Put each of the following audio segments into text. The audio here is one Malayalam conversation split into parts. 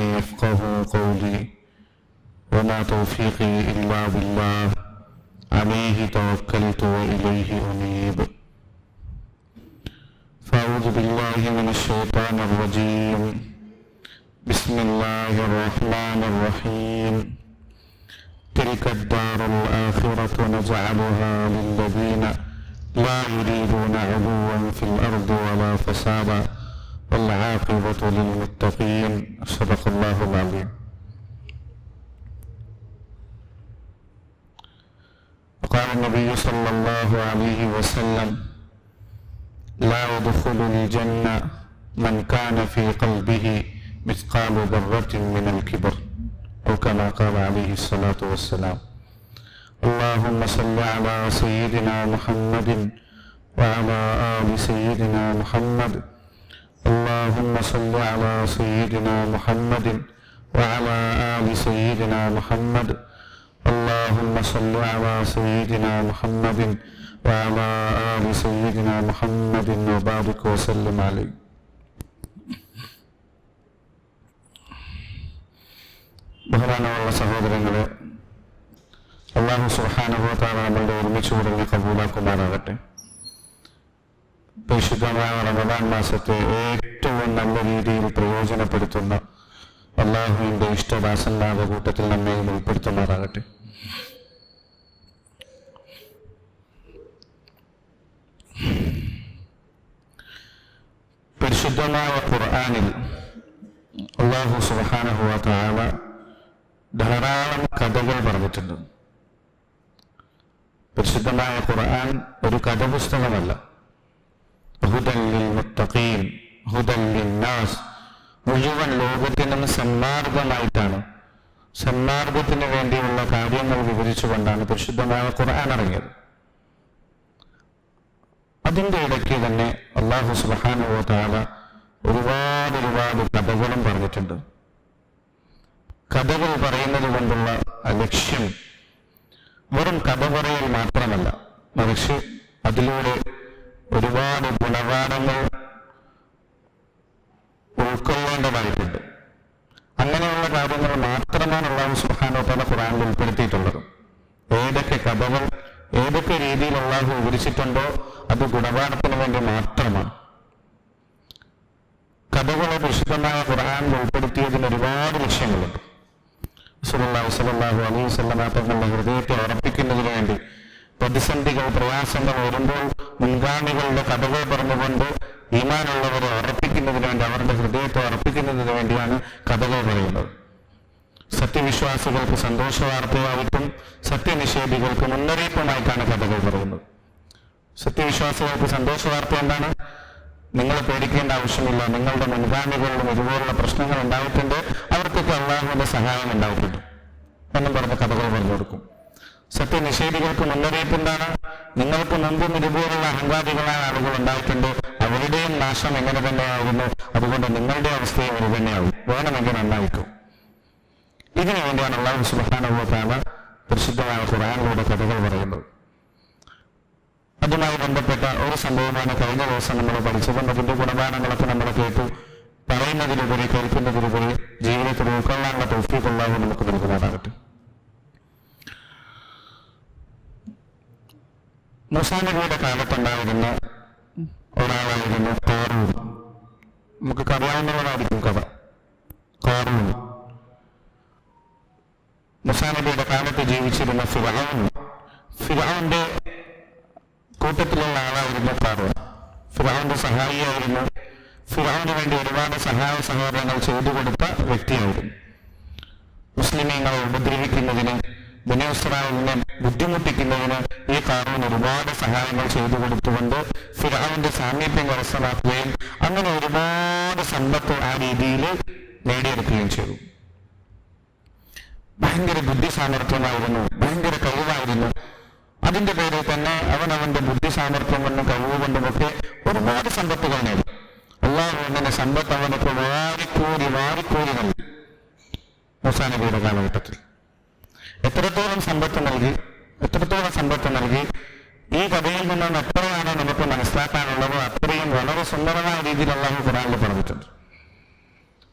لساني يفقه قولي. وما توفيقي إلا بالله. عليه توكلت وإليه أنيب. فأعوذ بالله من الشيطان الرجيم. بسم الله الرحمن الرحيم. تلك الدار الآخرة نجعلها للذين لا يريدون علوا في الأرض ولا فسادا. والعاقبة للمتقين. صدق الله العظيم. وقال النبي صلى الله عليه وسلم لا يدخل الجنة من كان في قلبه مثقال ذرة من الكبر. أو كما قال عليه الصلاة والسلام. اللهم صل على سيدنا محمد وعلى آل سيدنا محمد اللهم صل على سيدنا محمد وعلى آل سيدنا محمد اللهم صل على سيدنا محمد وعلى آل سيدنا محمد وبارك وسلم عليه ബഹുമാനമുള്ള സഹോദരങ്ങളെ അള്ളാഹു സുഹാനുഭവത്താണ് നമ്മളുടെ ഒരുമിച്ച് കൂടലിനെ കബൂലാക്കുമാറാകട്ടെ പരിശുദ്ധമായ റമദാൻ മാസത്തെ ഏറ്റവും നല്ല രീതിയിൽ പ്രയോജനപ്പെടുത്തുന്ന അള്ളാഹുവിന്റെ ഇഷ്ടദാസന്മാരുടെ കൂട്ടത്തിൽ നമ്മെ ഉൾപ്പെടുത്തുന്നതാകട്ടെ പരിശുദ്ധമായ ഖുർആാനിൽ അള്ളാഹു സുബാനഹുവ ധാരാളം കഥകൾ പറഞ്ഞിട്ടുണ്ട്. പരിശുദ്ധമായ ഖുർആൻ ഒരു കഥ ഹുദല്ലിൽ മുത്തഖീൻ ഹുദല്ലിൽ നാസ് മുഴുവൻ ലോകത്തിനും സന്മാർഗമായിട്ടാണ്. സന്മാർഗത്തിന് വേണ്ടിയുള്ള കാര്യങ്ങൾ വിവരിച്ചുകൊണ്ടാണ് പരിശുദ്ധമായ ഖുർആൻ ഇറങ്ങിയത് അതിന്റെ ഇടയ്ക്ക് തന്നെ അള്ളാഹു സുബാനുവ ഒരുപാട് ഒരുപാട് കഥകളും പറഞ്ഞിട്ടുണ്ട്. കഥകൾ പറയുന്നത് കൊണ്ടുള്ള ലക്ഷ്യം വെറും കഥ പറയൽ മാത്രമല്ല. മറിച്ച് അതിലൂടെ ഒരുപാട് ഗുണപാഠങ്ങൾ ഉൾക്കൊള്ളേണ്ടതായിട്ടുണ്ട് അങ്ങനെയുള്ള കാര്യങ്ങൾ മാത്രമാണ് അള്ളാഹു സുഹാനോ തല ഖുറാനിൽ ഉൾപ്പെടുത്തിയിട്ടുള്ളത്. ഏതൊക്കെ കഥകൾ ഏതൊക്കെ രീതിയിൽ അള്ളാഹു വിവരിച്ചിട്ടുണ്ടോ അത് ഗുണപാഠത്തിന് വേണ്ടി മാത്രമാണ്. കഥകളെ വിശുദ്ധമായ ഖുർആാനിൽ ഉൾപ്പെടുത്തിയതിന് ഒരുപാട് ലക്ഷ്യങ്ങളുണ്ട്. സുലല്ലാഹു സലാഹു അലൈഹി സ്വല്ലാ തങ്ങളുടെ ഹൃദയത്തെ ഉറപ്പിക്കുന്നതിന് വേണ്ടി പ്രതിസന്ധികൾ പ്രയാസങ്ങൾ വരുമ്പോൾ മുൻഗാമികളുടെ കഥകൾ പറഞ്ഞുകൊണ്ട് ഈമാനുള്ളവരെ അർപ്പിക്കുന്നതിന് വേണ്ടി അവരുടെ ഹൃദയത്തെ അർപ്പിക്കുന്നതിന് വേണ്ടിയാണ് കഥകൾ പറയുന്നത്. സത്യവിശ്വാസികൾക്ക് സന്തോഷ വാർത്തയായിട്ടും സത്യനിഷേധികൾക്ക് മുന്നറിയിപ്പുമായിട്ടാണ് കഥകൾ പറയുന്നത്. സത്യവിശ്വാസികൾക്ക് സന്തോഷവാർത്ത എന്താണ്? നിങ്ങൾ പേടിക്കേണ്ട ആവശ്യമില്ല. നിങ്ങളുടെ മുൻഗാമികളിലും ഇതുപോലുള്ള പ്രശ്നങ്ങൾ ഉണ്ടായിട്ടുണ്ട്. അവർക്കൊക്കെ അള്ളാഹുവിന്റെ സഹായം ഉണ്ടായിട്ടുണ്ട്. എന്നും പറഞ്ഞ കഥകൾ പറഞ്ഞു കൊടുക്കും. സത്യനിഷേധികൾക്ക് മുന്നറിയിപ്പ് എന്താണ് നിങ്ങൾക്ക് മുമ്പും ഇതുപോലുള്ള അഹങ്കാരികളായ ആളുകൾ ഉണ്ടായിട്ടുണ്ട്. അവരുടെയും നാശം എങ്ങനെ തന്നെയാകുന്നു? അതുകൊണ്ട് നിങ്ങളുടെ അവസ്ഥയും ഇത് തന്നെയാകും. വേണമെങ്കിൽ നന്നായിക്കും ഇതിനു വേണ്ടിയാണ് അള്ളാഹു സുബാനുഭവത്താണ് പ്രസിദ്ധമായ ഖുറാനിലൂടെ കഥകൾ പറയുന്നത്. അതുമായി ബന്ധപ്പെട്ട ഒരു സംഭവമാണ് കഴിഞ്ഞ ദിവസം നമ്മൾ പഠിച്ചുകൊണ്ട് അതിന്റെ ഗുണപാഠങ്ങളൊക്കെ നമ്മൾ കേട്ടു. പറയുന്നതിലുപരി കേൾക്കുന്നതിലുപരി ജീവിതത്തിൽ ഉൾക്കൊള്ളാനുള്ള തോഫിക്കുള്ള നമുക്ക് നൽകുമാറാകട്ടെ. മുസാനബിയുടെ കാലത്തുണ്ടായിരുന്ന ഒരാളായിരുന്നു കോറൂർ. നമുക്ക് കറിയാവുന്നവരായിരിക്കും കഥ. കോറൂർ. മുസാനബിയുടെ കാലത്ത് ജീവിച്ചിരുന്ന ഫിറാവുൻ. ഫിറാവിന്റെ കൂട്ടത്തിലുള്ള ആളായിരുന്നു കാറൂർ. ഫിറാവിന്റെ സഹായിയായിരുന്നു. ഫിറാവിന് വേണ്ടി ഒരുപാട് സഹായ സഹകരണങ്ങൾ ചെയ്തു കൊടുത്ത വ്യക്തിയായിരുന്നു. മുസ്ലിമീങ്ങളെ ഉപദ്രവിക്കുന്നതിന് ബുനേസ്രാവിനെ ബുദ്ധിമുട്ടിക്കുന്നതിന് ഈ കാറൂൺ ഒരുപാട് സഹായങ്ങൾ ചെയ്തു കൊടുത്തുകൊണ്ട് ഫിറാവിന്റെ സാമീപ്യം കരസ്ഥമാക്കുകയും അങ്ങനെ ഒരുപാട് സമ്പത്ത് ആ രീതിയിൽ നേടിയെടുക്കുകയും ചെയ്തു. ഭയങ്കര ബുദ്ധി സാമർഥ്യമായിരുന്നു ഭയങ്കര കഴിവായിരുന്നു. അതിന്റെ പേരിൽ തന്നെ അവൻ അവന്റെ ബുദ്ധി സാമർഥ്യം കൊണ്ടും കഴിവ് കൊണ്ടുമൊക്കെ ഒരുപാട് സമ്പത്തുകൾ നേടി. അള്ളാഹു അങ്ങനെ സമ്പത്ത് അവനൊക്കെ വാരിക്കൂടി വാരിക്കൂടി നൽകി. മുസാനബിയുടെ കാലഘട്ടത്തിൽ. എത്രത്തോളം സമ്പത്ത് നൽകി എത്രത്തോളം സമ്പത്ത് നൽകി ഈ കഥയിൽ നിന്നും എത്രയാണ് നമുക്ക് മനസ്സിലാക്കാനുള്ളത് അത്രയും വളരെ സുന്ദരമായ രീതിയിൽ അള്ളാഹു ഖുറാനിൽ പറഞ്ഞിട്ടുണ്ട്.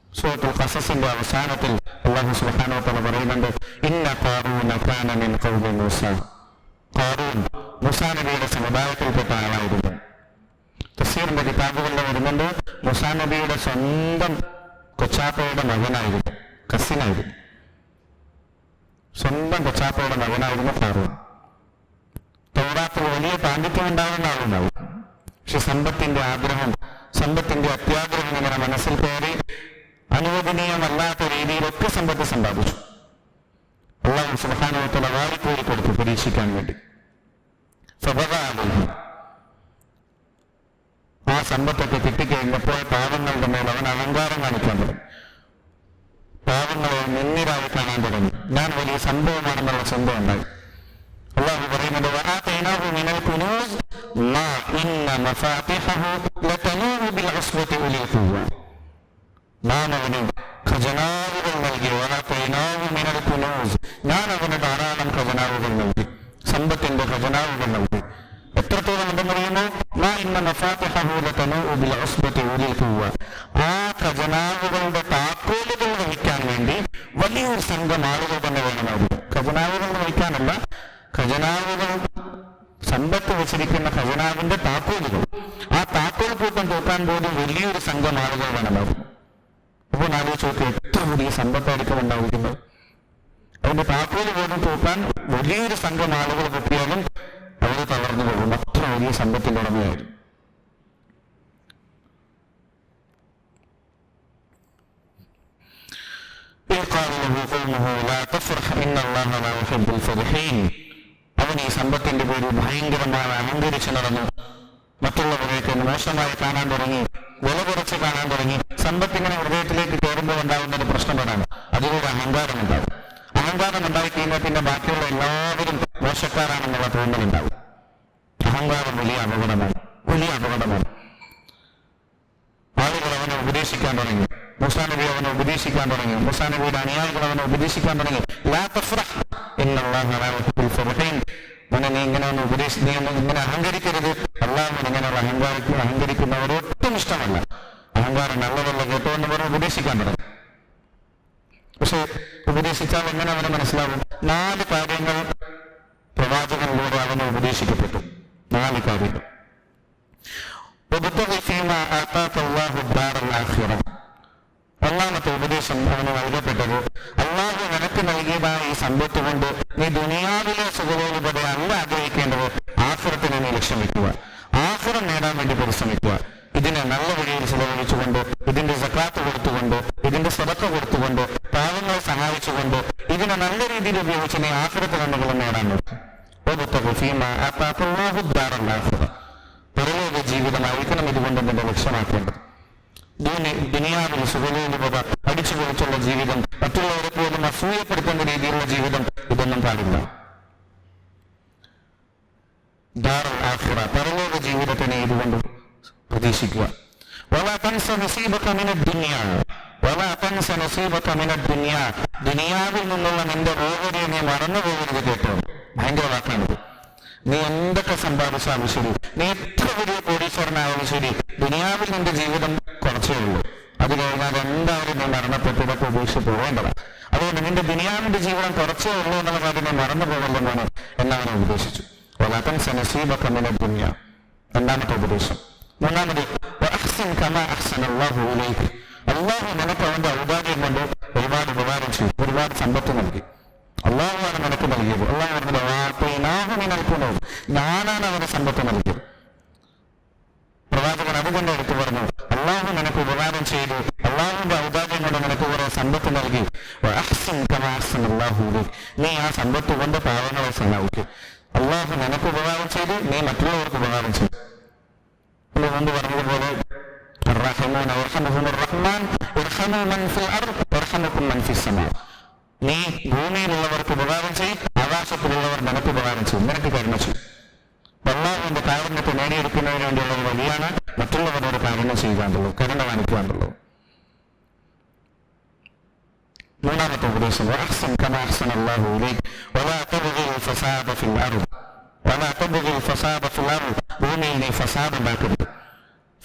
സൂറത്തുൽ ഖസസിന്റെ അവസാനത്തിൽ അള്ളാഹു വതആല പറയുന്നുണ്ട് ഇന്ന ഖാറൂന കാന മിൻ ഖൗമി മൂസ. ഖാറൂൻ മൂസ നബിയുടെ സമുദായത്തിൽപ്പെട്ട ആളായിരുന്നു. തസീറിന്റെ കിതാബുകളിൽ വരുന്നുണ്ട് മൂസാ നബിയുടെ സ്വന്തം കൊച്ചാപ്പയുടെ മകനായിരുന്നു കസിനായിരുന്നു സ്വന്തം കൊച്ചാപ്പയുടെ മകനായിരുന്നു ഫാറൂഖ്. തൗറാത്തിൽ വലിയ പാണ്ഡിത്യം ഉണ്ടാകുന്ന ആളുണ്ടാവും പക്ഷെ സമ്പത്തിന്റെ ആഗ്രഹം സമ്പത്തിന്റെ അത്യാഗ്രഹം ഇങ്ങനെ മനസ്സിൽ കയറി അനുവദനീയമല്ലാത്ത രീതിയിലൊക്കെ സമ്പത്ത് സമ്പാദിച്ചു. അള്ളാഹു സുബാനുവത്തുള്ള വാരിക്കൂലി കൊടുത്തു പരീക്ഷിക്കാൻ വേണ്ടി. സ്വഭാവം ആ സമ്പത്തൊക്കെ കിട്ടിക്കഴിഞ്ഞപ്പോൾ പാവങ്ങളുടെ മേൽ അവൻ അലങ്കാരം കാണിക്കാൻ തുടങ്ങി. പാപങ്ങളെ മുന്നിലായി കാണാൻ തുടങ്ങി. ഞാൻ വലിയ സംഭവമാണെന്നുള്ള സംഭവം ഉണ്ടായി. അള്ളാഹു പറയുന്നുണ്ട് ഞാൻ അവന് ഖജനാവുകൾ നൽകി ഞാൻ അവന് ധാരാളം ഖജനാവുകൾ നൽകി സമ്പത്തിന്റെ ഖജനാവുകൾ നൽകി. എത്രത്തോളം ഉണ്ടെന്നറിയുമോ പറയുന്നു ആ ഖജനാവുകളുടെ താക്കോലുകൾ വഹിക്കാൻ വേണ്ടി വലിയൊരു സംഘം ആളുകൾ തന്നെ വേണമായിരുന്നു ഖജനാവുകൾ വഹിക്കാനല്ല ഖജനാവുകൾ സമ്പത്ത് വെച്ചിരിക്കുന്ന ഖജനാവിന്റെ താക്കോലുകൾ. ആ താക്കോൽ കൂട്ടം തൂക്കാൻ പോലും വലിയൊരു സംഘം ആളുകൾ വേണമാകും അപ്പോൾ ആലോചിച്ച് നോക്കി എത്ര വലിയ സമ്പത്തായിരിക്കും ഉണ്ടാവുന്നത് അതിന്റെ താക്കോൽ പോലും തൂക്കാൻ വലിയൊരു സംഘം ആളുകൾ കിട്ടിയാലും അവർ തളർന്നു പോകും അത്ര വലിയ സമ്പത്തിന്റെ ഉടമയായിരുന്നു. അവൻ ഈ സമ്പത്തിന്റെ പേരിൽ ഭയങ്കരമായി അലങ്കരിച്ചു നടന്നു. മറ്റുള്ളവരെയൊക്കെ മോശമായി കാണാൻ തുടങ്ങി വില കുറച്ച് കാണാൻ തുടങ്ങി. സമ്പത്തിങ്ങനെ ഹൃദയത്തിലേക്ക് കയറുമ്പോൾ ഉണ്ടാകുന്ന ഒരു പ്രശ്നം അതാണ് അതുകൂടെ അഹങ്കാരം ഉണ്ടാകും അഹങ്കാരം ഉണ്ടായി കഴിഞ്ഞാൽ പിന്നെ ബാക്കിയുള്ള എല്ലാവരും മോശക്കാരാണെന്നുള്ള തോന്നലുണ്ടാവും. അഹങ്കാരം വലിയ അപകടമാണ്. വലിയ അപകടമാണ്. ആളുകൾ അവനെ ഉപദേശിക്കാൻ തുടങ്ങി. മുസാനബി അവനെ ഉപദേശിക്കാൻ തുടങ്ങി. മുസാനബിയുടെ അനുയായികൾ അവനെ ഉപദേശിക്കാൻ തുടങ്ങി. മോനെ നീ ഇങ്ങനെ ഒന്ന് ഉപദേശി നീ ഇങ്ങനെ അഹങ്കരിക്കരുത്. അള്ളാഹു ഇങ്ങനെ അഹങ്കാരിക്കും അഹങ്കരിക്കുന്നവരെ ഒട്ടും ഇഷ്ടമല്ല. അഹങ്കാരം നല്ലതല്ല കേട്ടോന്ന് പറഞ്ഞ് ഉപദേശിക്കാൻ തുടങ്ങി. പക്ഷെ ഉപദേശിച്ചാൽ എങ്ങനെ അവനെ മനസ്സിലാവും? നാല് കാര്യങ്ങൾ പ്രവാചകനിലൂടെ അവന് ഉപദേശിക്കപ്പെട്ടു. നാല് കാര്യങ്ങൾ. ഒന്നാമത്തെ ഉപദേശം അവന് നൽകപ്പെട്ടത് അള്ളാഹു നിനക്ക് നൽകിയതായ ഈ സമ്പത്ത് കൊണ്ട് നീ ദുനിയാവിലെ സുഖവേലുപടെ അല്ല ആഗ്രഹിക്കേണ്ടത് ആഫുറത്തിനെ നീ ലക്ഷ്യം വെക്കുക. ആഫുറം നേടാൻ വേണ്ടി പരിശ്രമിക്കുക. ഇതിനെ നല്ല വഴിയിൽ ചിലവഴിച്ചുകൊണ്ട് ഇതിന്റെ സക്കാത്ത് കൊടുത്തുകൊണ്ട് ഇതിന്റെ സ്വതക്ക കൊടുത്തുകൊണ്ട് പാവങ്ങളെ സഹായിച്ചുകൊണ്ട് ഇതിനെ നല്ല രീതിയിൽ ഉപയോഗിച്ച് നീ ആഫുറത്തിൽ നേടാൻ നോക്കും. ഫീമ അപ്പാഹുദ്ദാറുണ്ടാക്കുക പുറമേക ജീവിതമായിരിക്കണം ഇതുകൊണ്ട് നിന്റെ ലക്ഷ്യമാക്കേണ്ടത്. ദുനിയാവിൽ സുഖലോലുപത അടിച്ചു കുറിച്ചുള്ള ജീവിതം മറ്റുള്ളവരെ പോലും അസൂയപ്പെടുത്തുന്ന രീതിയിലുള്ള ജീവിതം ഇതൊന്നും പാടില്ല. പരലോക ജീവിതത്തിനെ ഇതുകൊണ്ട് പ്രതീക്ഷിക്കുക. വളരെ വല തൻസ നസീബത്ത മിന ദുനിയ. ദുനിയാവിൽ നിന്നുള്ള നിന്റെ ഓഹരി നീ മറന്നു പോകരുത് കേട്ടോ. ഭയങ്കര വാക്കാണിത്. നീ എന്തൊക്കെ സമ്പാദിച്ചാലും ശരി നീ എത്ര വലിയ കോടീശ്വരനായാലും ശരി ദുനിയാവിൽ നിന്റെ ജീവിതം കുറച്ചേ ഉള്ളൂ. അത് കഴിഞ്ഞാൽ എന്തായാലും നീ മരണപ്പെട്ടതൊക്കെ ഉപേക്ഷിച്ച് പോകേണ്ടത്. അതുകൊണ്ട് നിന്റെ ദുനിയാവിന്റെ ജീവിതം കുറച്ചേ ഉള്ളൂ എന്നുള്ള കാര്യം നീ മറന്നു പോകല്ലെന്നാണ് എന്നാണ് ഉപദേശിച്ചു. വലാത്തൻ സനസീബ മിന ദുനിയ. രണ്ടാമത്തെ ഉപദേശം. മൂന്നാമത് കമ അഹ്സൻ അള്ളാഹു ഇലൈക്ക് അള്ളാഹു നിനക്ക് അവന്റെ ഔദാര്യം കൊണ്ട് ഒരുപാട് ഉപകാരം ചെയ്തു. ഒരുപാട് സമ്പത്ത് നൽകി. അള്ളാഹുവാണ് നിനക്ക് നൽകിയത്. അള്ളാഹു പറഞ്ഞത്. ഞാനാണ് അവന് സമ്പത്ത് നൽകിയത്. പ്രവാചകൻ അതുകൊണ്ട് എടുത്തു പറഞ്ഞു അള്ളാഹു നിനക്ക് ഉപകാരം ചെയ്തു. അള്ളാഹുവിന്റെ ഔദാര്യം കൊണ്ട് നിനക്ക് കുറെ സമ്പത്ത് നൽകി. നീ ആ സമ്പത്ത് കൊണ്ട് പാവങ്ങളെ സഹായിക്കും. അള്ളാഹു നിനക്ക് ഉപകാരം ചെയ്തു നീ മറ്റുള്ളവർക്ക് ഉപകാരം ചെയ്തു. പറഞ്ഞതുപോലെ الراحمون يرحمهم الرحمن ارحموا من في الارض يرحمكم من في السماء നീ ഭൂമിയിലുള്ളവർക്ക് ഉപകാരം ചെയ്യും ആകാശത്തിലുള്ളവർ നിനക്ക് ഉപകാരം ചെയ്യും നിനക്ക് കരുണ ചെയ്യും അള്ളാഹുവിന്റെ കാരുണ്യത്തെ നേടിയെടുക്കുന്നതിന് വേണ്ടിയുള്ള ഒരു വഴിയാണ് മറ്റുള്ളവരോട് കാരുണ്യം ചെയ്യാണ്ടുള്ളൂ കരുണ കാണിക്കാണ്ടുള്ളൂ മൂന്നാമത്തെ ഉപദേശം وأحسن كما أحسن الله إليك ولا تبغي الفساد في الأرض ولا تبغي الفساد في الأرض ഭൂമിയിൽ നീ ഫസാദ് ഉണ്ടാക്കരുത്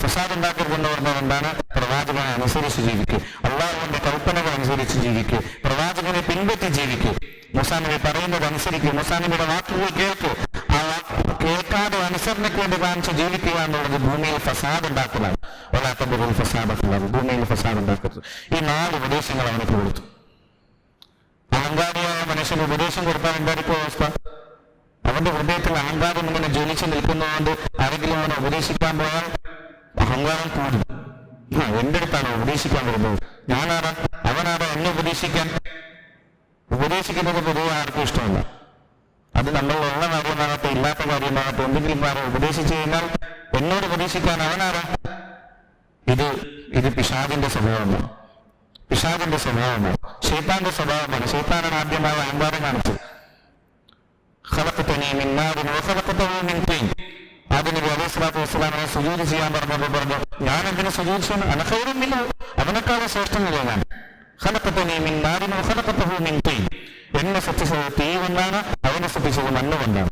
ഫസാദ് ഉണ്ടാക്കരുത് എന്ന് പറഞ്ഞാൽ എന്താണ്? പ്രവാചകനെ അനുസരിച്ച് ജീവിക്കുക അള്ളാഹുവിന്റെ കൽപ്പനകൾ അനുസരിച്ച് ജീവിക്കുക പ്രവാചകനെ പിൻപറ്റി ജീവിക്കുക മുസാനബി പറയുന്നത് അനുസരിക്കുക മുസാനബിയുടെ വാക്കുകൾ കേൾക്കൂ. ആ കേൾക്കാതെ അനുസരണയ്ക്ക് വേണ്ടി കാണിച്ച് ജീവിക്കുക എന്നുള്ളത് ഭൂമിയിൽ ഫസാദ് ഉണ്ടാക്കുന്നതാണ് വല്ലാത്തബുൽ ഫസാദ് ഭൂമിയിൽ ഫസാദ് ഉണ്ടാക്കരുത് ഈ നാല് ഉപദേശങ്ങൾ അവനക്ക് കൊടുത്തു. അഹങ്കാരിയായ മനുഷ്യന് ഉപദേശം കൊടുത്താൽ എന്തായിരിക്കും അവസ്ഥ? അവന്റെ ഹൃദയത്തിൽ അഹങ്കാരം ഇങ്ങനെ ജനിച്ചു നിൽക്കുന്നതുകൊണ്ട് ആരെങ്കിലും അവനെ ഉപദേശിക്കാൻ പോയാൽ അഹങ്കാരം കൂടും എന്റെ അടുത്താണ് ഉപദേശിക്കാൻ വരുന്നത് ഞാനാരാ അവനാരാ എന്നെ ഉപദേശിക്കാൻ ഉപദേശിക്കുന്നത് പൊതുവെ ആർക്കും ഇഷ്ടമല്ല. അത് നമ്മൾ ഉള്ള കാര്യമാകട്ടെ ഇല്ലാത്ത കാര്യമാകട്ടെ എന്തെങ്കിലും കാര്യം ഉപദേശിച്ചു കഴിഞ്ഞാൽ എന്നോട് ഉപദേശിക്കാൻ അവനാരാ? ഇത് ഇത് പിഷാദിന്റെ സ്വഭാവമാണ്. പിഷാദിന്റെ സ്വഭാവമാണ്. ഷെയ്ത്താന്റെ സ്വഭാവമാണ്. ഷെയ്ത്താനാണ് ആദ്യമായി അഹങ്കാരം കാണിച്ചത്. ഖലഖതനി മിൻ നാരിൻ മിൻ ആദ്യ നബി അലൈഹി സ്വലാത്തു വസ്സലാമിനെ സുജൂദ് ചെയ്യാൻ പറഞ്ഞപ്പോൾ പറഞ്ഞു ഞാൻ എന്തിനു സുജൂദ് ചെയ്യുന്നു അനഖൈറും മിൻഹു. അവനെക്കാളും ശ്രേഷ്ഠനില്ല ഞാൻ എന്നെ സൃഷ്ടിച്ചത് തീ കൊണ്ടാണ് അവനെ സൃഷ്ടിച്ചത് മണ്ണ് കൊണ്ടാണ്.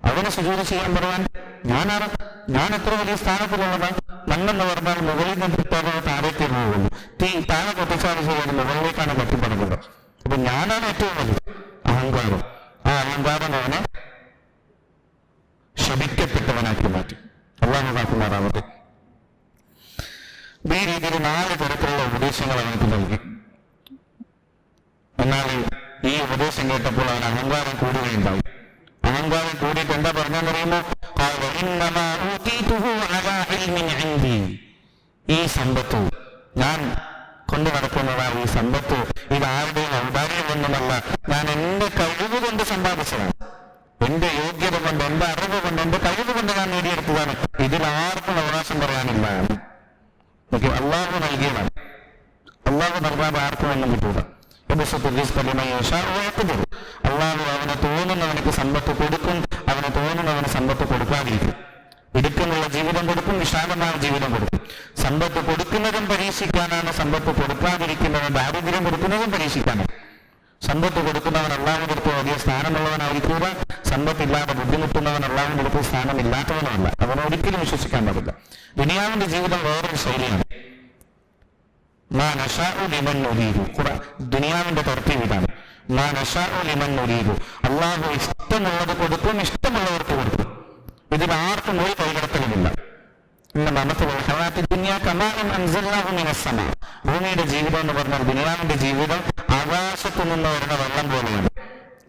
അവനെ സുജൂദ് ചെയ്യാൻ പറയാൻ ഞാനാണ് ഞാൻ എത്ര വലിയ സ്ഥാനത്തിലുള്ളത്? മണ്ണെന്ന് പറഞ്ഞാൽ മുകളിൽ നിന്ന് കിട്ടാതെ താഴേക്ക് പോകുന്നു. തീ താഴെ പൊട്ടിച്ചാണ് ചെയ്യുന്നത് മുകളിലേക്കാണ് പറ്റിപ്പെടുന്നത് അപ്പൊ ഞാനാണ് ഏറ്റവും വലുത് അഹങ്കാരം. ആ അഹങ്കാരം അവനെ ശപിക്കപ്പെട്ടവനാക്കി മാറ്റി. അള്ളാഹുമാറാവട്ടെ ഈ രീതിയിൽ നാല് തരത്തിലുള്ള ഉപദേശങ്ങൾ അവനക്ക് നൽകി. എന്നാൽ ഈ ഉപദേശം കേട്ടപ്പോൾ അവൻ അഹങ്കാരം കൂടുകയുണ്ടായി. അഹങ്കാരം കൂടിയിട്ട് എന്താ പറഞ്ഞെന്ന് പറയുമ്പോൾ ഈ സമ്പത്ത് ഞാൻ കൊണ്ടു നടക്കുന്നതാണ് ഈ സമ്പത്ത്. ഇത് ആരുടെയും ഔദാര്യം ഒന്നുമല്ല ഞാൻ എന്റെ കഴിവ് കൊണ്ട് സമ്പാദിച്ചതാണ്. എന്റെ യോഗ്യത കൊണ്ട് എന്റെ അറിവ് കൊണ്ട് എന്റെ കഴിവ് കൊണ്ട് ഞാൻ നേടിയെടുത്തതാണ്. ഇതിൽ ആർക്കും അവകാശം പറയാനില്ല. അള്ളാഹു നൽകിയതാണ്. അള്ളാഹു നൽകാതെ ആർക്കും ഒന്നും കിട്ടൂല. അള്ളാഹു അവന് തോന്നുന്നവനക്ക് സമ്പത്ത് കൊടുക്കും അവന് തോന്നുന്നവന് സമ്പത്ത് കൊടുക്കാതിരിക്കും. ഇടുക്കുന്നുള്ള ജീവിതം കൊടുക്കും വിശാലമായ ജീവിതം കൊടുക്കും. സമ്പത്ത് കൊടുക്കുന്നതും പരീക്ഷിക്കാനാണ് സമ്പത്ത് കൊടുക്കാതിരിക്കുന്നവൻ ദാരിദ്ര്യം കൊടുക്കുന്നതും പരീക്ഷിക്കാനാണ്. സമ്പത്ത് കൊടുക്കുന്നവൻ അള്ളാഹു അടുത്ത് വലിയ സ്ഥാനമുള്ളവനായിരിക്കുക സമ്പത്തില്ലാതെ ബുദ്ധിമുട്ടുന്നവൻ അള്ളാഹുവിന്റെ അടുത്ത് സ്ഥാനമില്ലാത്തവനല്ല അവനെ ഒരിക്കലും വിശ്വസിക്കാൻ പാടില്ല. ദുനിയാവിന്റെ ജീവിതം വേറൊരു ശൈലിയാണ്. ദുനിയാവിന്റെ ലിമൻ ഒരീരു അള്ളാഹു ഇഷ്ടമുള്ളത് കൊടുക്കും ഇഷ്ടമുള്ളവർക്ക് കൊടുക്കും. ഇതിൽ ആർക്കും ഒരു കൈകടത്തലുമില്ല. ഭൂമിയുടെ ജീവിതം എന്ന് പറഞ്ഞാൽ ദുനിയാവിന്റെ ജീവിതം ആകാശത്തു നിന്ന് വരുന്ന വെള്ളം പോലെയാണ്.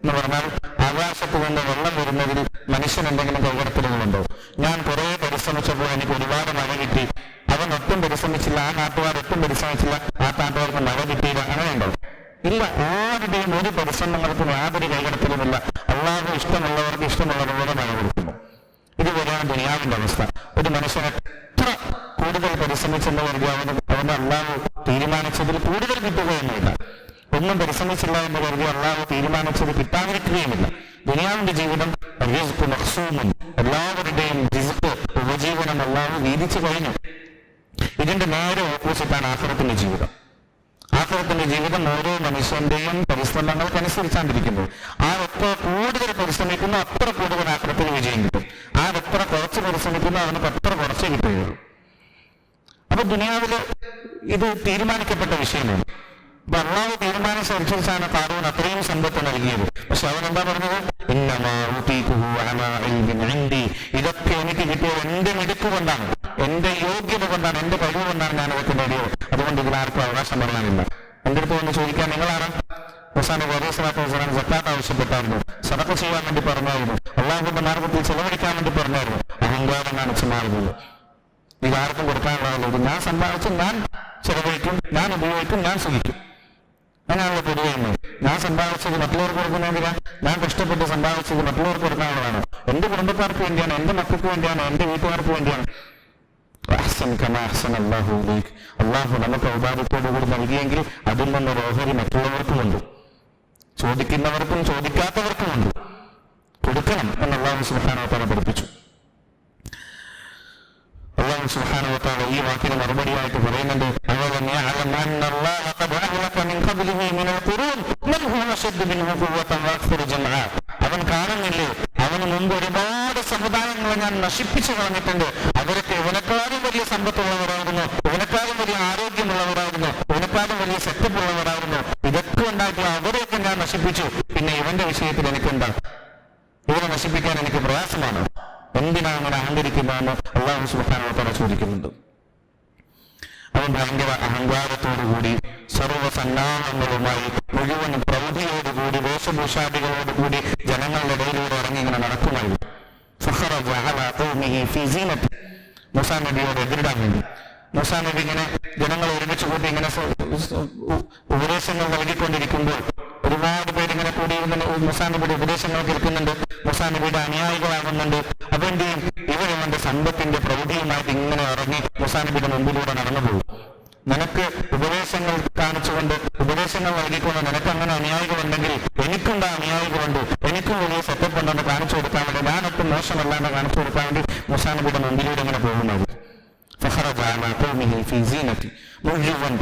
എന്ന് പറഞ്ഞാൽ ആകാശത്തു നിന്ന് വെള്ളം വരുന്നതിൽ മനുഷ്യൻ എന്തെങ്കിലും കൈകടത്തലുകളുണ്ടോ ഞാൻ കുറെ പരിശ്രമിച്ചപ്പോൾ എനിക്ക് ഒരുപാട് മഴ കിട്ടി. അവൻ ഒട്ടും പരിശ്രമിച്ചില്ല ആ നാട്ടുകാർ ഒട്ടും പരിശ്രമിച്ചില്ല ആ നാട്ടുകാർക്ക് മഴ കിട്ടിയില്ല അങ്ങനെയുണ്ടോ? ഇല്ല ആരുടെയും ഒരു പരിശ്രമങ്ങൾക്കും യാതൊരു കൈകടത്തലുമില്ല. അള്ളാഹു ഇഷ്ടമുള്ളവർക്ക് ഇഷ്ടമുള്ളവരോട് മഴ കൊടുക്കുന്നു. ഇതുപോലെയാണ് ദുനിയാവിന്റെ അവസ്ഥ. ഒരു മനുഷ്യൻ എത്ര കൂടുതൽ പരിശ്രമിച്ചെന്ന് കരുതി അവന് അവന്റെ അള്ളാഹു തീരുമാനിച്ചതിൽ കൂടുതൽ കിട്ടുകയൊന്നുമില്ല ഒന്നും പരിശ്രമിച്ചില്ല എന്ന് കരുതി അള്ളാഹു തീരുമാനിച്ചത് കിട്ടാതിരിക്കുകയുമില്ല. ദുനിയാവിന്റെ ജീവിതം റിസ്ക് എല്ലാവരുടെയും റിസ്ക് ഉപജീവനം അള്ളാഹു വീതിച്ചു കഴിഞ്ഞു. ഇതിന്റെ നേരെ ഓപ്പോസിറ്റാണ് ആഹ്റത്തിന്റെ ജീവിതം. ആഹ്റത്തിന്റെ ജീവിതം ഓരോ മനുഷ്യന്റെയും പരിശ്രമങ്ങൾക്കനുസരിച്ചാണ്ടിരിക്കുന്നത് ആരെത്ര കൂടുതൽ പരിശ്രമിക്കുന്നു അത്ര കൂടുതൽ ആഹ്റത്തിന് വിജയം കിട്ടും. ആരെത്ര കുറച്ച് പരിശ്രമിക്കുന്നു അവനക്ക് അത്ര കുറച്ച് കിട്ടുകയുള്ളൂ. അപ്പൊ ദുനിയാവിൽ ഇത് തീരുമാനിക്കപ്പെട്ട വിഷയമാണ്. അപ്പൊ അള്ളാഹു തീരുമാനിച്ചനുസരിച്ചാണ് കാറൂൺ അത്രയും സമ്പത്ത് നൽകിയത്. പക്ഷെ അവൻ എന്താ പറഞ്ഞത്. ഇതൊക്കെ എനിക്ക് കിട്ടിയത് എന്റെ മിടുക്ക് കൊണ്ടാണ്. എന്റെ യോഗ്യത കൊണ്ടാണ്. എന്റെ കഴിവ് കൊണ്ടാണ് ഞാൻ ഇതൊക്കെ നേടിയത്. അതുകൊണ്ട് ഇതിനാർക്കും അവകാശം പറയാനില്ല. എന്റെ അടുത്ത് വന്ന് ചോദിക്കാൻ നിങ്ങളാണ് അവസാനം വറീസ്ലാത്തു ജക്കാത്ത് ആവശ്യപ്പെട്ടായിരുന്നു. സദക്ക ചെയ്യാൻ വേണ്ടി പറഞ്ഞായിരുന്നു. അള്ളാഹുന്റെ മാർഗത്തിൽ ചെലവഴിക്കാൻ വേണ്ടി പറഞ്ഞായിരുന്നു. അഹങ്കാരം കാണിച്ച് മാറുന്നത് ഇതാർക്കും കൊടുക്കാനുള്ളതല്ല. ഇത് ഞാൻ സമ്പാദിച്ചു ഞാൻ ചെലവഴിക്കും ഞാൻ ഉപയോഗിക്കും ഞാൻ സുഖിക്കും പൊതുവെ ഇന്ന്. ഞാൻ സമ്പാദിച്ചത് മറ്റുള്ളവർക്ക് കൊടുക്കുന്നതിന് ഞാൻ കഷ്ടപ്പെട്ട് സമ്പാദിച്ചത് മറ്റുള്ളവർക്ക് കൊടുക്കാനുള്ളതാണ് എന്റെ കുടുംബക്കാർക്ക് വേണ്ടിയാണ് എന്റെ മക്കൾക്ക് വേണ്ടിയാണ് എന്റെ വീട്ടുകാർക്ക് വേണ്ടിയാണ്. ഇലൈക്. അള്ളാഹു നമുക്ക് ഔദാര്യത്തോടു കൂടി നൽകിയെങ്കിൽ അതിൽ നിന്നൊരു ഓഹരി മറ്റുള്ളവർക്കുമുണ്ട് ചോദിക്കുന്നവർക്കും ചോദിക്കാത്തവർക്കുമുണ്ട് കൊടുക്കണം എന്ന് അള്ളാഹു സുബാനോത്താല പഠിപ്പിച്ചു. അള്ളാഹു തആല ഈ വാക്കിന് മറുപടിയായിട്ട് പറയുന്നുണ്ട്. "അവലം യഅലം അന്ന അല്ലാഹ ഖദ് അഹ്ലക മിൻ ഖബ്ലിഹി മിനൽ ഖുറൂൻ മൻ ഹുവ അശദ്ദു മിൻഹു ഖുവ്വതൻ വഅക്സറു ജംഅ. അവൻ കാണുന്നില്ലേ? അവന് മുമ്പ് ഒരുപാട് സമുദായങ്ങളെ ഞാൻ നശിപ്പിച്ചു കളഞ്ഞിട്ടുണ്ട്. അവരൊക്കെ ഇവനെക്കാളും വലിയ സമ്പത്തുള്ളവരായിരുന്നു. ഇവനെക്കാളും വലിയ ആരോഗ്യമുള്ളവരായിരുന്നു. ഇവനെക്കാളും വലിയ സെറ്റപ്പ് ഉള്ളവരായിരുന്നു ഇതൊക്കെ ഉണ്ടാക്കി അവരെയൊക്കെ ഞാൻ നശിപ്പിച്ചു. പിന്നെ ഇവന്റെ വിഷയത്തിൽ എനിക്കെന്താ? ഇവരെ നശിപ്പിക്കാൻ എനിക്ക് പ്രയാസമാണ്. എന്തിനാണ് അങ്ങനെ അഹങ്കരിക്കുന്നതെന്ന് അള്ളാഹു സുബാനോത്തറ ചോദിക്കുന്നുണ്ട്. അവൻ ഭയങ്കര അഹങ്കാരത്തോടുകൂടി സർവസന്നാഹങ്ങളുമായി മുഴുവൻ പ്രൗഢിയോടുകൂടി വേഷഭൂഷാദികളോടുകൂടി ജനങ്ങളുടെ ഇടയിലൂടെ ഇറങ്ങി ഇങ്ങനെ നടക്കുമായിരുന്നു. മുസാ നബിയോട് എതിരിടാൻ വേണ്ടി. മുസാ നബി ഇങ്ങനെ ജനങ്ങളെ ഒരുമിച്ച് കൂട്ടി ഇങ്ങനെ ഉപദേശങ്ങൾ നൽകിക്കൊണ്ടിരിക്കുമ്പോൾ ഒരുപാട് പേര് ഇങ്ങനെ കൂടി ഇങ്ങനെ മൂസാ നബിയുടെ ഉപദേശങ്ങൾ കേൾക്കുന്നുണ്ട് മൂസാ നബിയുടെ അനുയായികളാകുന്നുണ്ട്. അപ്പൊ ചെയ്യും ഇവരും എന്റെ സമ്പത്തിന്റെ പ്രൗഢിയുമായിട്ട് ഇങ്ങനെ ഇറങ്ങി മൂസാ നബിയുടെ മുമ്പിലൂടെ നടന്നു പോകും. നിനക്ക് ഉപദേശങ്ങൾ കാണിച്ചുകൊണ്ട് ഉപദേശങ്ങൾ നൽകിക്കൊണ്ട് നിനക്ക് അങ്ങനെ അനുയായികളുണ്ടെങ്കിൽ എനിക്കുണ്ട് അനുയായികളുണ്ട്. എനിക്കും വലിയ സെറ്റപ്പ് ഉണ്ടെന്ന് കാണിച്ചു കൊടുക്കാൻ വേണ്ടി ഞാനൊട്ടും മോശമല്ല എന്ന് കാണിച്ചു കൊടുക്കാൻ വേണ്ടി മുസാനബിയുടെ മുമ്പിലൂടെ ഇങ്ങനെ പോകുന്നത്. മുഴുവൻ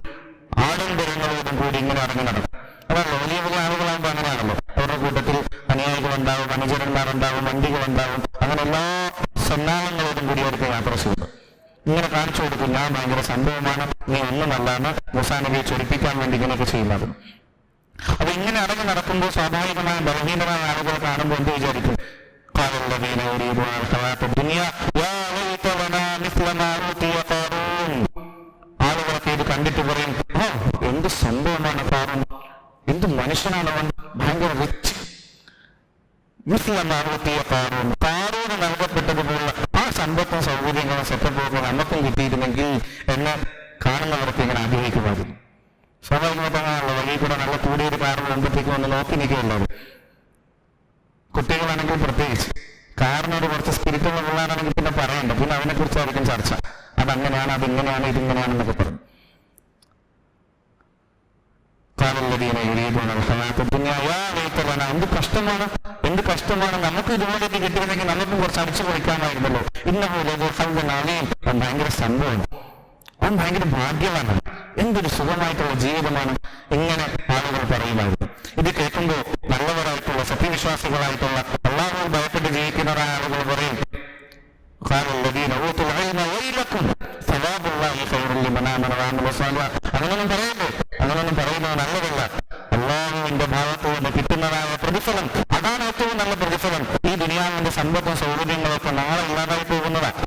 ആഡംബരങ്ങളോടും കൂടി ഇങ്ങനെ ഇറങ്ങി നടക്കും. അതല്ല വലിയ ആളുകളാകുമ്പോൾ അങ്ങനെയാണല്ലോ. അവരുടെ കൂട്ടത്തിൽ അനുയായികളുണ്ടാവും അനുചരന്മാരുണ്ടാവും വണ്ടികളുണ്ടാവും അങ്ങനെ എല്ലാ സന്നാഹങ്ങളോടും കൂടി അവർക്ക് യാത്ര ചെയ്തു ഇങ്ങനെ കാണിച്ചു കൊടുക്കും ഞാൻ ഭയങ്കര സംഭവമാണ് നീ ഒന്നുമല്ലാന്ന് മുസാനബിയെ ചൊരിപ്പിക്കാൻ വേണ്ടി ഇങ്ങനെയൊക്കെ ചെയ്യുന്നത്. അപ്പൊ ഇങ്ങനെ അടങ്ങി നടക്കുമ്പോൾ സ്വാഭാവികമായ ബലഹീനമായ ആളുകൾ കാണുമ്പോൾ എന്ത് വിചാരിക്കും? ആളുകളൊക്കെ ഇത് കണ്ടിട്ട് പറയും എന്ത് സംഭവമാണ് കാരണം എന്ത് മനുഷ്യനാണ് അവൻ? ഭയങ്കര റിച്ച് മിസ്സിലെന്ന അറുപത്തിയ പാറൂൺ കാറൂണ് നൽകപ്പെട്ടതുപോലുള്ള ആ സമ്പത്തും സൗകര്യങ്ങളും സെറ്റപ്പും നമുക്കും കിട്ടിയിരുന്നെങ്കിൽ എന്ന് കാണുന്നവർക്ക് ഇങ്ങനെ ആഗ്രഹിക്കുമായിരുന്നു. സ്വാഭാവികമായിട്ട് അങ്ങനെയാണല്ലോ വഴിയിൽ കൂടെ നല്ല കൂടിയൊരു കാറിന് മുമ്പത്തേക്ക് വന്ന് നോക്കി നിൽക്കുകയുള്ളത് കുട്ടികളാണെങ്കിൽ പ്രത്യേകിച്ച്. കാറിനോട് കുറച്ച് സ്പിരിറ്റുള്ള പിള്ളേരാണെങ്കിൽ പിന്നെ പറയണ്ട. പിന്നെ അതിനെ കുറിച്ചായിരിക്കും ചർച്ച. അതങ്ങനെയാണ് അതിങ്ങനെയാണ് ഇതിങ്ങനെയാണെന്നൊക്കെ പറഞ്ഞു. ാണ് എന്ത് കഷ്ടമാണ്? എന്ത് കഷ്ടമാണ്? നമുക്ക് ഇതുപോലെയൊക്കെ കിട്ടിയിരുന്നെങ്കിൽ നമുക്ക് കുറച്ച് അടിച്ചു പൊളിക്കാമായിരുന്നല്ലോ. ഇന്നഹോലീം ഭയങ്കര സംഭവമാണ്. അവൻ ഭയങ്കര ഭാഗ്യമാണ് എന്തൊരു സുഖമായിട്ടുള്ള ജീവിതമാണ് ഇങ്ങനെ ആളുകൾ പറയുമായിരുന്നു ഇത് കേൾക്കുമ്പോൾ നല്ലവരായിട്ടുള്ള സത്യവിശ്വാസികളായിട്ടുള്ള എല്ലാവരും ഭയപ്പെട്ട് ജീവിക്കുന്നതായ ആളുകൾ പറയും അങ്ങനൊന്നും പറയാൻ പറയുന്നത് നല്ലതല്ല അള്ളാഹുവിന്റെ ഭാഗത്തു നിന്ന് കിട്ടുന്നതായ പ്രതിഫലം. അതാണ് ഏറ്റവും നല്ല പ്രതിഫലം. ഈ ദുനിയാവിന്റെ സമ്പത്തും സൗകര്യങ്ങളൊക്കെ നാളെ ഇല്ലാതായി പോകുന്നതാണ്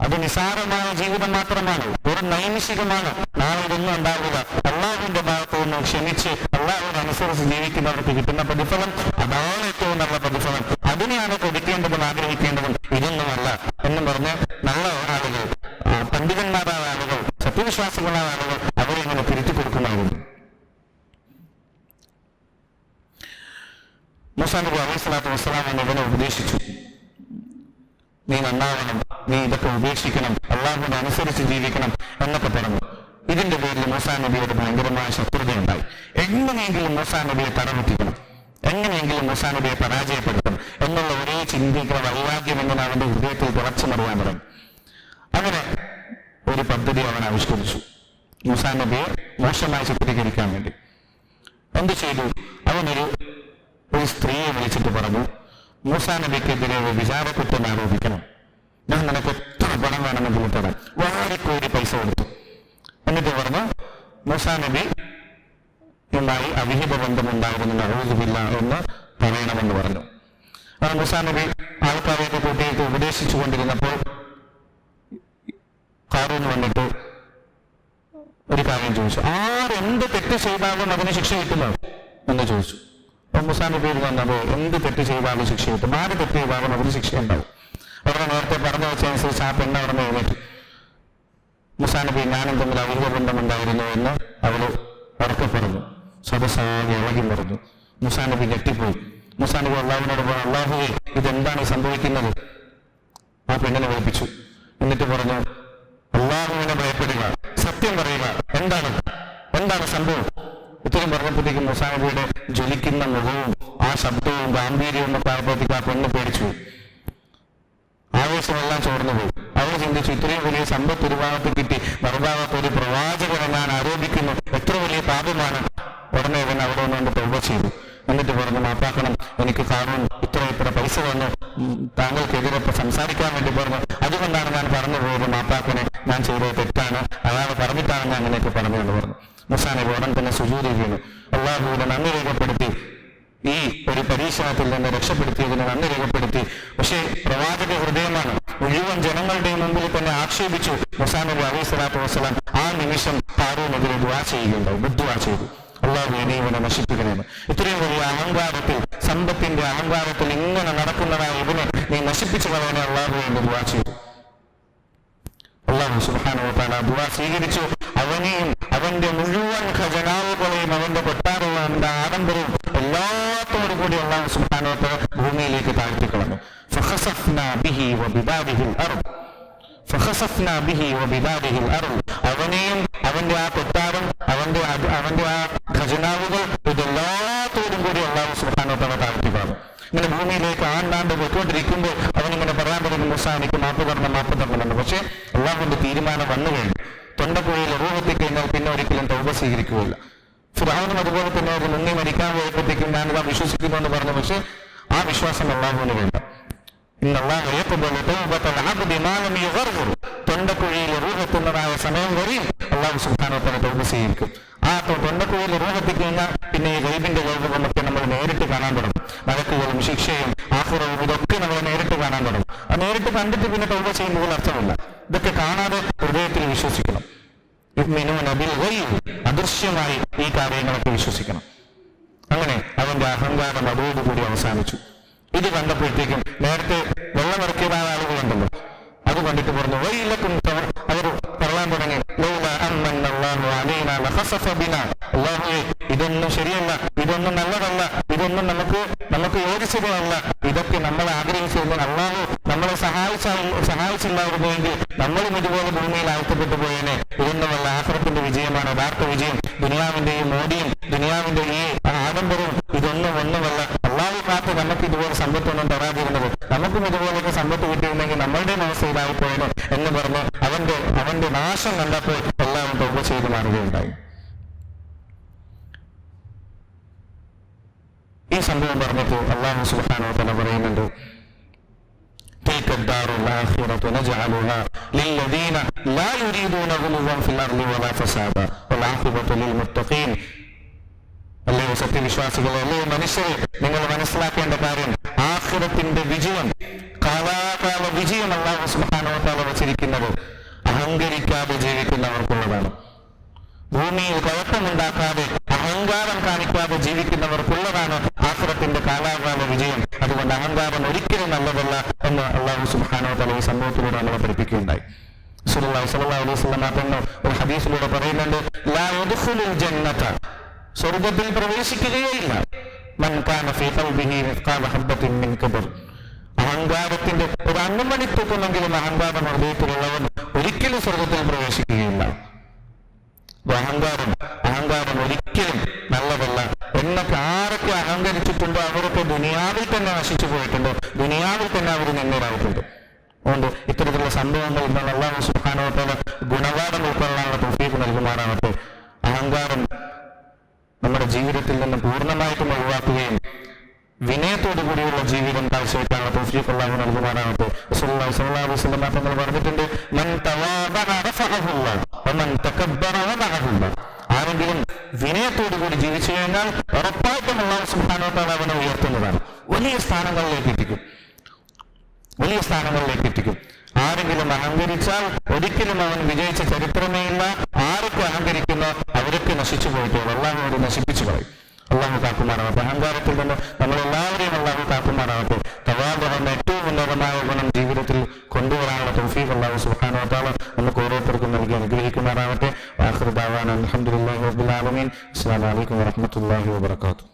അത് നിസാരമായ ജീവിതം മാത്രമാണ്. ഒരു നൈമിഷികമാണ്. നാളെ ഇതൊന്നും ഉണ്ടാവുക അള്ളാഹുവിന്റെ ഭാഗത്തു നിന്ന് ക്ഷമിച്ച് അള്ളാഹുവിനനുസരിച്ച് ജീവിക്കുന്നവർക്ക് കിട്ടുന്ന പ്രതിഫലം അതാണ് ഏറ്റവും നല്ല പ്രതിഫലം. അതിനെയാണ് കൊടുക്കേണ്ടതും ആഗ്രഹിക്കേണ്ടതും ഇതൊന്നുമല്ല എന്നും പറഞ്ഞ് നല്ല ആളുകൾ പണ്ഡിതന്മാരായ ആളുകൾ സത്യവിശ്വാസികളായ ആളുകൾ അവരെ ഇങ്ങനെ തിരുത്തി കൊടുക്കുമായിരുന്നു മൂസാ നബി അലൈഹി സ്വലാത്തു വസ്സലാം ഇവനെ ഉപദേശിച്ചു. നീ നന്നാവണം. നീ ഇതൊക്കെ ഉപേക്ഷിക്കണം. അള്ളാഹുവിനെ അനുസരിച്ച് ജീവിക്കണം എന്നൊക്കെ പറഞ്ഞു. ഇതിന്റെ പേരിൽ മൂസാ ഭയങ്കരമായ ശത്രുതയുണ്ടായി. എങ്ങനെയെങ്കിലും മൂസാ നബിയെ തറമുറ്റിക്കണം എങ്ങനെയെങ്കിലും മൂസാ നബിയെ പരാജയപ്പെടുത്തണം എന്നുള്ള ഒരേ ചിന്തിക്കുന്ന വൈരാഗ്യം എങ്ങനെ അവന്റെ ഹൃദയത്തിൽ തുറച്ചു മറിയാൻ തുടങ്ങി. അങ്ങനെ ഒരു പദ്ധതി അവൻ ആവിഷ്കരിച്ചു. മൂസാ നബിയെ മോശമായി ചിത്രീകരിക്കാൻ വേണ്ടി. എന്ത് ചെയ്തു? അവനൊരു ഒരു സ്ത്രീയെ വിളിച്ചിട്ട് പറഞ്ഞു മൂസാ നബിക്കെതിരെ ഒരു വിചാരക്കുറ്റം ആരോപിക്കണം. ഞാൻ നിനക്ക് എത്ര പണം വേണമെങ്കിലും തരാം വാരിക്കോടി പൈസ കൊടുത്തു. എന്നിട്ട് പറഞ്ഞു മൂസാ നബി ഉണ്ടായി അവിഹിത ബന്ധമുണ്ടായിരുന്നു അഴുതുമില്ല എന്ന് പറയണമെന്ന് പറഞ്ഞു. മൂസാ നബി ആൾക്കാരെയൊക്കെ കൂട്ടിയിട്ട് ഉപദേശിച്ചു കൊണ്ടിരുന്നപ്പോൾ കാറൂന്ന് വന്നിട്ട് ഒരു കാര്യം ചോദിച്ചു. ആരെന്ത് തെറ്റ് ചെയ്താലും അതിന് ശിക്ഷ കിട്ടുമോ എന്ന് ചോദിച്ചു. അപ്പൊ മുസാ നബി വന്നത് എന്ത് തെറ്റ് ചെയ്താലും ശിക്ഷ കിട്ടും. ആര് തെറ്റ് ചെയ്താലും അതിന് ശിക്ഷ ഉണ്ടാവും അവരുടെ നേരത്തെ പറഞ്ഞു വെച്ചതനുസരിച്ച് ആ പെണ്ണ് അവിടെ നിന്ന് എഴുന്നേറ്റു. മുസാ നബി ഞാനും തമ്മിൽ അവിഹിത ബന്ധമുണ്ടായിരുന്നു എന്ന് അവൾ ഉറക്കെ പറഞ്ഞു സദസ്സാകെ ഇളകി പറഞ്ഞു മുസാ നബി ഞെട്ടിപ്പോയി. മുസാ നബി അള്ളാഹുവിനോട് പറഞ്ഞു അള്ളാഹുവേ ഇതെന്താണ് സംഭവിക്കുന്നത്? ആ പെണ്ണിനെ വിളിപ്പിച്ചു. എന്നിട്ട് പറഞ്ഞു അള്ളാഹുവിനെ ഭയപ്പെടുക സത്യം പറയുക എന്താണ്? എന്താണ് സംഭവം? ഉത്തരം പറഞ്ഞപ്പോഴത്തേക്കും മുസാ നബിയുടെ ജ്വലിക്കുന്ന മുഖവും ആ ശബ്ദവും ഗാംഭീര്യവും ഒക്കെ ആയപ്പോഴത്തേക്ക് ആ പെണ്ണ് പേടിച്ചു. ആവേശമെല്ലാം ചോർന്നു പോയി. അവർ ചിന്തിച്ചു ഇത്രയും വലിയ സമ്പത്ത് ഒരു ഭാഗത്ത് കിട്ടി. മറുഭാഗത്ത് ഒരു പ്രവാചകനെ ഞാൻ ആരോപിക്കുന്നു. എത്ര വലിയ പാപമാണ്. ഉടനെ ഇവൻ അവിടെ നിന്നുകൊണ്ട് പ്രവ ചെയ്തു. എന്നിട്ട് പറഞ്ഞു മാപ്പാക്കണം എനിക്ക് കാണും ഇത്ര ഇത്ര പൈസ വന്നു ഉം, താങ്കൾക്കെതിരെ സംസാരിക്കാൻ വേണ്ടി പറഞ്ഞു. അതുകൊണ്ടാണ് ഞാൻ പറഞ്ഞു പോയത് മാപ്പാക്കനെ ഞാൻ ചെയ്തത് തെറ്റാണ്. അയാൾ പറഞ്ഞിട്ടാണ് ഞാൻ അങ്ങനെയൊക്കെ പറഞ്ഞു. എന്ന് പറഞ്ഞു മുസാനെ ഉടൻ തന്നെ സുജൂരി വീണു അള്ളാഹുവിനെ നന്ദി രേഖപ്പെടുത്തി. ഈ ഒരു പരീക്ഷണത്തിൽ നിന്ന് രക്ഷപ്പെടുത്തിയതിന് നന്ദി രേഖപ്പെടുത്തി. പക്ഷേ പ്രവാചക ഹൃദയമാണ് മുഴുവൻ ജനങ്ങളുടെയും മുമ്പിൽ തന്നെ ആക്ഷേപിച്ചു. മുസാ നബി അലൈഹി സ്വലാത്തു വസ്സലാം ആ നിമിഷം പാറൂനെതിരെ ദുവാ ചെയ്യുകയുണ്ടാവും ബുദ്ധുവാ ചെയ്തു. അള്ളാഹു ഇനിയും നശിപ്പിക്കണമെന്ന് ഇത്രയും വലിയ അഹങ്കാരത്തിൽ സമ്പത്തിന്റെ അഹങ്കാരത്തിൽ ഇങ്ങനെ നടക്കുന്നതായ ഇതിനെ നീ നശിപ്പിച്ചു കളയാൻ അള്ളാഹു എന്ന് ദുവാ ചെയ്തു. അള്ളാഹു സുബാനോട്ടാണ് ദുവാ സ്വീകരിച്ചു. അവനെയും അവന്റെ മുഴുവൻ ഖജനാവുകളെയും അവന്റെ കൊട്ടാരവും അവന്റെ ആഡംബരവും എല്ലാത്തോടു കൂടി അള്ളാഹു സുബാനോട്ട് ഭൂമിയിലേക്ക് താഴ്ത്തിക്കളഞ്ഞു. അവനെയും അവന്റെ ആ കൊട്ടാരം അവന്റെ അവന്റെ ആ ഖജനാവുകൾ ഇതെല്ലാത്തോടും കൂടി അള്ളാഹു സുഹാനോട്ടാണ് താല്പര്യമാണ് ഇങ്ങനെ ഭൂമിയിലേക്ക് ആണ്ടാണ്ട് പോയിക്കൊണ്ടിരിക്കുമ്പോൾ അവനിങ്ങനെ പറയാൻ തുടങ്ങി മുസാനിക്ക് മാപ്പ് തരണം മാപ്പ് തരണമെന്ന് പക്ഷേ അള്ളാഹുവിന്റെ തീരുമാനം വന്നു കഴിഞ്ഞു. തൊണ്ടക്കുഴിയിൽ റൂഹത്തി കഴിഞ്ഞാൽ പിന്നെ ഒരിക്കലും തൗപ സ്വീകരിക്കുകയില്ല. ഫിറാവിനും അതുപോലെ തന്നെ അത് മുങ്ങി മരിക്കാൻ പോയപ്പോഴത്തേക്കും ഞാനിതാ വിശ്വസിക്കുന്നു എന്ന് പറഞ്ഞു. പക്ഷേ ആ വിശ്വാസം അള്ളാഹുവിന് വേണ്ട. ഇന്ന് അള്ളാഹു ഏക്കപോലെ തൗബത്തൽ അബ്ദി മാ ലം യുഗർഗിർ. തൊണ്ടക്കുഴിയിൽ റൂഹെത്തുന്നതായ സമയം വരെ അള്ളാഹു സുബ്ഹാനഹു തൊഴിൽ സ്വീകരിക്കും. ആ തൊണ്ടക്കുഴിയിലെ തൊണ്ടക്കുഴിയിൽ റൂഹെത്തി കഴിഞ്ഞാൽ പിന്നെ ഈ ഗൈബിന്റെ ലോകമൊക്കെ നമ്മൾ നേരിട്ട് കാണാൻ തുടങ്ങും. വഴക്കുകളും ശിക്ഷയും ആഹുറവും ഇതൊക്കെ നമ്മൾ നേരിട്ട് കാണാൻ തുടങ്ങും. ആ നേരിട്ട് കണ്ടിട്ട് പിന്നെ തൊഴിൽ ചെയ്യുമ്പോൾ അർത്ഥമില്ല. ഇതൊക്കെ കാണാതെ ഹൃദയത്തിൽ വിശ്വസിക്കണം. അദൃശ്യമായി ഈ കാര്യങ്ങളൊക്കെ വിശ്വസിക്കണം. അങ്ങനെ അവന്റെ അഹങ്കാരം അതോടുകൂടി അവസാനിച്ചു. ഇത് കണ്ടപ്പോഴത്തേക്കും നേരത്തെ വെള്ളമിറക്കിയതായ ആളുകളുണ്ടല്ലോ അത് കണ്ടിട്ട് പറഞ്ഞു വൈലക്കും അവർ പറയാൻ തുടങ്ങി. ഇതൊന്നും ശരിയല്ല ഇതൊന്നും നല്ലതല്ല ഇതൊന്നും നമുക്ക് നമുക്ക് യോജിച്ചതല്ല ഇതൊക്കെ നമ്മൾ ആഗ്രഹിച്ചിരുന്നു അള്ളാഹു നമ്മളെ സഹായിച്ച സഹായിച്ചില്ലായിരുന്നുവെങ്കിൽ നമ്മളും ഇതുപോലെ ഭൂമിയിൽ ആഴ്ത്തപ്പെട്ടു പോയേനെ. ഇതൊന്നുമല്ല ആഹ്റത്തിന്റെ വിജയമാണ് യഥാർത്ഥ വിജയം. ദുനിയാവിന്റെയും മോദിയും ദുനിയാവിന്റെ ഈ ആഡംബരവും ഇതൊന്നും ഒന്നുമല്ല. നമുക്ക് ഇതുപോലെ സമ്പത്തൊന്നും തരാതിരുന്നത് നമുക്കും ഇതുപോലൊക്കെ സമ്പത്ത് കിട്ടിയിരുന്നെങ്കിൽ നമ്മളുടെ അവസ്ഥ ഇതായി പോയത് എന്ന് പറഞ്ഞ് അവന്റെ അവന്റെ നാശം കണ്ടപ്പോൾ എല്ലാവരും തൊഴിൽ ചെയ്ത് മാറുകയുണ്ടായി ഈ സംഭവം പറഞ്ഞപ്പോൾ അള്ളാഹു സുബ്ഹാനഹു വ തആല പറയുന്നുണ്ട് تلك الدار الآخرة نجعلها للذين لا يريدون غلوا في الأرض ولا فسادا والعاقبة للمتقين അല്ലയോ സത്യവിശ്വാസികളെ അല്ലയോ മനുഷ്യരെ നിങ്ങൾ മനസ്സിലാക്കേണ്ട കാര്യം ആഹ്ലത്തിന്റെ വിജയം കാലാകാല വിജയം അല്ലാതെ സുബ്ഹാനഹു വച്ചിരിക്കുന്നത് അഹങ്കരിക്കാതെ ജീവിക്കുന്നവർക്കുള്ളതാണ്. ഭൂമിയിൽ കുഴപ്പമുണ്ടാക്കാതെ അഹങ്കാരം കാണിക്കാതെ ജീവിക്കുന്നവർക്കുള്ളതാണ് ആഹ്ലത്തിന്റെ കാലാകാല വിജയം. അതുകൊണ്ട് അഹങ്കാരം ഒരിക്കലും നല്ലതല്ല എന്ന് അള്ളാഹു സുബ്ഹാനഹു വതആല ഈ സംഭവത്തിലൂടെ നമ്മളെ പഠിപ്പിക്കുകയുണ്ടായി സുല്ലാ സുല്ലാ അലൈഹി തങ്ങൾ ഒരു ഹദീസിലൂടെ പറയുന്നുണ്ട് സ്വർഗത്തിൽ പ്രവേശിക്കുകയില്ല. അഹങ്കാരത്തിന്റെ ഒരു അണ്ണുമണി തൂക്കുമെങ്കിലും അഹങ്കാരം ഹൃദയത്തിലുള്ളവൻ ഒരിക്കലും സ്വർഗത്തിൽ പ്രവേശിക്കുകയില്ല. അഹങ്കാരം അഹങ്കാരം ഒരിക്കലും നല്ലതല്ല. എന്നൊക്കെ ആരൊക്കെ അഹങ്കരിച്ചിട്ടുണ്ടോ അവരൊക്കെ ദുനിയാവിൽ തന്നെ നശിച്ചു പോയിട്ടുണ്ട്. ദുനിയാവിൽ തന്നെ അവർ നിന്നേരായിട്ടുണ്ട് അതുകൊണ്ട് ഇത്തരത്തിലുള്ള സംഭവങ്ങൾ ഇന്ന് അള്ളാഹു സുഖാനോത്തോളം ഗുണപാഠം ഉൾക്കൊള്ളാനുള്ള പ്രത്യേകം നൽകുമാറാവട്ടെ അഹങ്കാരം നമ്മുടെ ജീവിതത്തിൽ നിന്ന് പൂർണമായിട്ടും ഒഴിവാക്കുകയും വിനയത്തോടു കൂടിയുള്ള ജീവിതം കാഴ്ചവെക്കാനുള്ള തൗഫീഖ് അലൈഹി വസല്ലം തങ്ങൾ പറഞ്ഞിട്ടുണ്ട് ആരെങ്കിലും വിനയത്തോടു കൂടി ജീവിച്ചു കഴിഞ്ഞാൽ ഉറപ്പായിട്ടും അള്ളാഹു സുഹാനോട്ടാണ് അവനെ ഉയർത്തുന്നതാണ്. വലിയ സ്ഥാനങ്ങളിലേക്ക് എത്തിക്കും. വലിയ സ്ഥാനങ്ങളിലേക്ക് എത്തിക്കും. ആരെങ്കിലും അഹങ്കരിച്ചാൽ ഒരിക്കലും അവൻ വിജയിച്ച ചരിത്രമേ ഇല്ല. ആരൊക്കെ അഹങ്കരിക്കുന്ന? അവരൊക്കെ നശിച്ചു പോയിട്ടോ അള്ളാഹു അവരെ നശിപ്പിച്ചു പറയും അള്ളാഹു കാക്കുമാറാവട്ടെ. അഹങ്കാരത്തിൽ നിന്ന് നമ്മളെല്ലാവരെയും അള്ളാഹു കാക്കുമാറാവട്ടെ. തവാദ് എന്ന ഏറ്റവും ഉന്നതമായ ഗുണം ജീവിതത്തിൽ കൊണ്ടുവരാനുള്ള തൗഫീഖ് അള്ളാഹു സുബ്ഹാനഹു നമുക്ക് ഓരോരുത്തർക്കും നൽകി അനുഗ്രഹിക്കുമാറാവട്ടെ. വാഹൃദാവാൻ അലഹമുല്ലാ റബ്ബുൽ ആലമീൻ. അസ്സലാമു അലൈക്കും വറഹ്മത്തുള്ളാഹി വബറകാതുഹു.